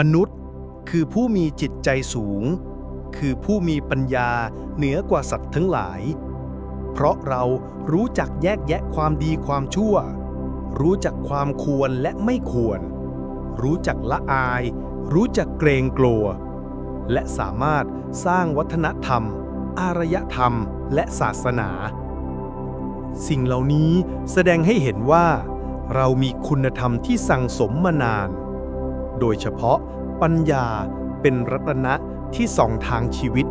มนุษย์คือผู้มีจิตใจสูง คือผู้มีปัญญาเหนือกว่าสัตว์ทั้งหลาย เพราะเรารู้จักแยกแยะความดีความชั่ว รู้จักความควรและไม่ควร รู้จักละอาย รู้จักเกรงกลัว และสามารถสร้างวัฒนธรรม อารยธรรม และศาสนา สิ่งเหล่านี้แสดงให้เห็นว่า เรามีคุณธรรมที่สั่งสมมานาน โดยเฉพาะปัญญาเป็นรัตนะที่ส่องทางชีวิต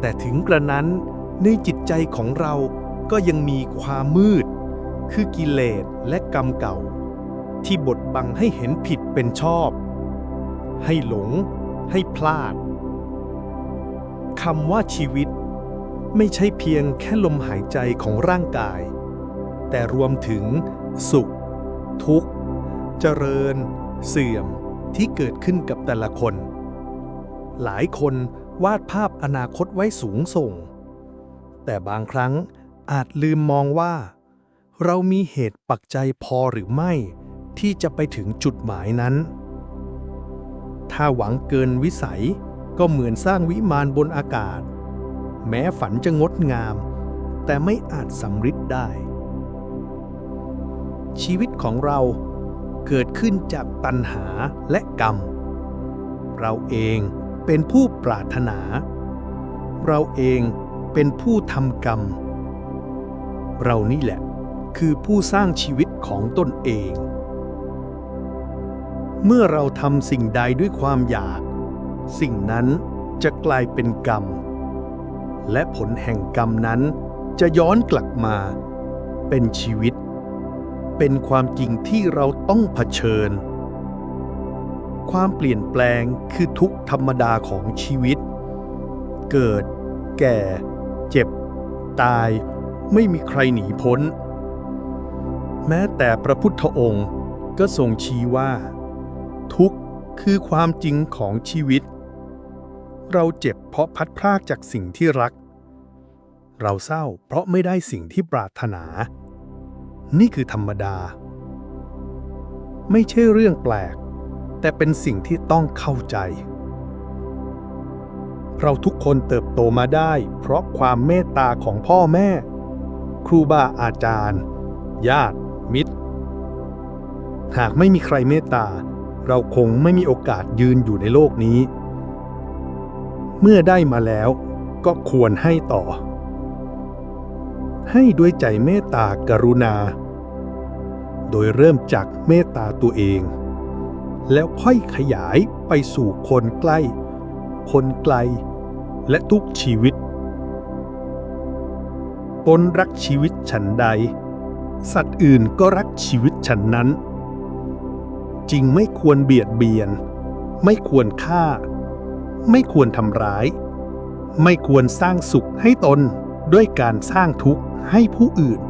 แต่ถึงกระนั้นในจิตใจของเราก็ยังมีความมืด คือกิเลสและกรรมเก่า ที่บดบังให้เห็นผิดเป็นชอบ ให้หลง ให้พลาดคำว่าชีวิต ไม่ใช่เพียงแค่ลมหายใจของร่างกาย แต่รวมถึงสุข ทุกข์ เจริญ เสื่อมที่เกิดขึ้นกับแต่ละคน หลายคนวาดภาพอนาคตไว้สูงส่ง แต่บางครั้งอาจลืมมองว่า เรามีเหตุปักใจพอหรือไม่ ที่จะไปถึงจุดหมายนั้น ถ้าหวังเกินวิสัยก็เหมือนสร้างวิมานบนอากาศ แม้ฝันจะงดงาม แต่ไม่อาจสำฤทธิ์ได้ ชีวิตของเรา เกิดขึ้นจากตัณหาและกรรม เราเองเป็นผู้ปรารถนา เราเองเป็นผู้ทำกรรม เรานี่แหละคือผู้สร้างชีวิตของตนเอง เมื่อเราทำสิ่งใดด้วยความอยาก สิ่งนั้นจะกลายเป็นกรรม และผลแห่งกรรมนั้นจะย้อนกลับมาเป็นชีวิต เป็นความจริงที่เราต้องเผชิญ ความเปลี่ยนแปลงคือทุกธรรมดาของชีวิต เกิด แก่ เจ็บ ตาย ไม่มีใครหนีพ้น แม้แต่พระพุทธองค์ก็ทรงชี้ว่า ทุกข์คือความจริงของชีวิต เราเจ็บเพราะพัดพรากจากสิ่งที่รัก เราเศร้าเพราะไม่ได้สิ่งที่ปรารถนา นี่คือธรรมดา ไม่ใช่เรื่องแปลก แต่เป็นสิ่งที่ต้องเข้าใจ เราทุกคนเติบโตมาได้ เพราะความเมตตาของพ่อแม่ ครูบาอาจารย์ ญาติ มิตร หากไม่มีใครเมตตา เราคงไม่มีโอกาสยืนอยู่ในโลกนี้ เมื่อได้มาแล้วก็ควรให้ต่อ ให้ด้วยใจเมตตากรุณา โดยเริ่มจากเมตตาตัวเอง แล้วค่อยขยายไปสู่คนใกล้ คนไกล และทุกชีวิต ตนรักชีวิตฉันใด สัตว์อื่นก็รักชีวิตฉันนั้น จริงไม่ควรเบียดเบียน ไม่ควรฆ่า ไม่ควรทำร้าย ไม่ควรสร้างสุขให้ตนด้วยการสร้างทุกข์ ให้ผู้อื่น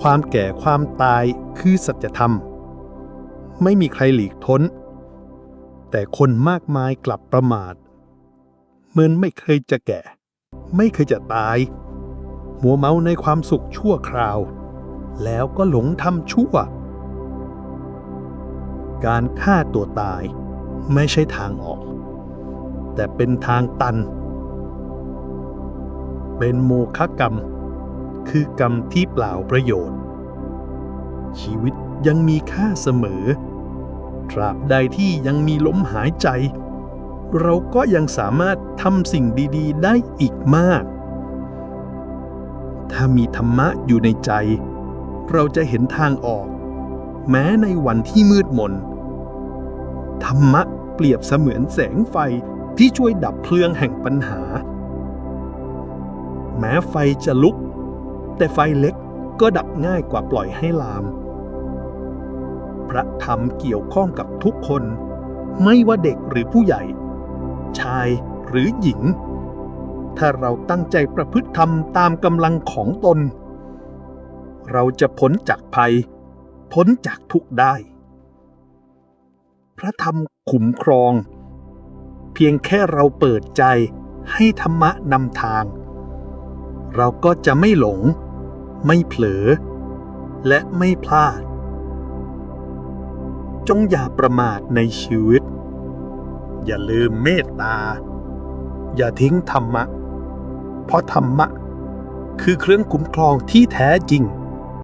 ความแก่ความตายคือสัจธรรม ไม่มีใครหลีกพ้น แต่คนมากมายกลับประมาทเหมือนไม่เคยจะแก่ ไม่เคยจะตาย หัวเมาในความสุขชั่วคราว แล้วก็หลงทำชั่ว การฆ่าตัวตายไม่ใช่ทางออก แต่เป็นทางตัน เป็นโมฆะกรรม คือกรรมที่เปล่าประโยชน์ ชีวิตยังมีค่าเสมอ ตราบใดที่ยังมีลมหายใจ เราก็ยังสามารถทำสิ่งดี ๆ ได้อีกมาก ถ้ามีธรรมะอยู่ในใจ เราจะเห็นทางออก แม้ในวันที่มืดมน ธรรมะเปรียบเสมือนแสงไฟที่ช่วยดับเพลิงแห่งปัญหา แม้ไฟจะลุก แต่ไฟเล็กก็ดับง่ายกว่าปล่อยให้ลาม พระธรรมเกี่ยวข้องกับทุกคน ไม่ว่าเด็กหรือผู้ใหญ่ ชายหรือหญิง ถ้าเราตั้งใจประพฤติธรรมตามกำลังของตน เราจะพ้นจากภัย พ้นจากทุกข์ได้ พระธรรมคุ้มครอง เพียงแค่เราเปิดใจให้ธรรมะนำทาง เราก็จะไม่หลง ไม่เผลอ และไม่พลาด จงอย่าประมาทในชีวิต อย่าลืมเมตตา อย่าทิ้งธรรมะ เพราะธรรมะ คือเครื่องคุ้มครองที่แท้จริง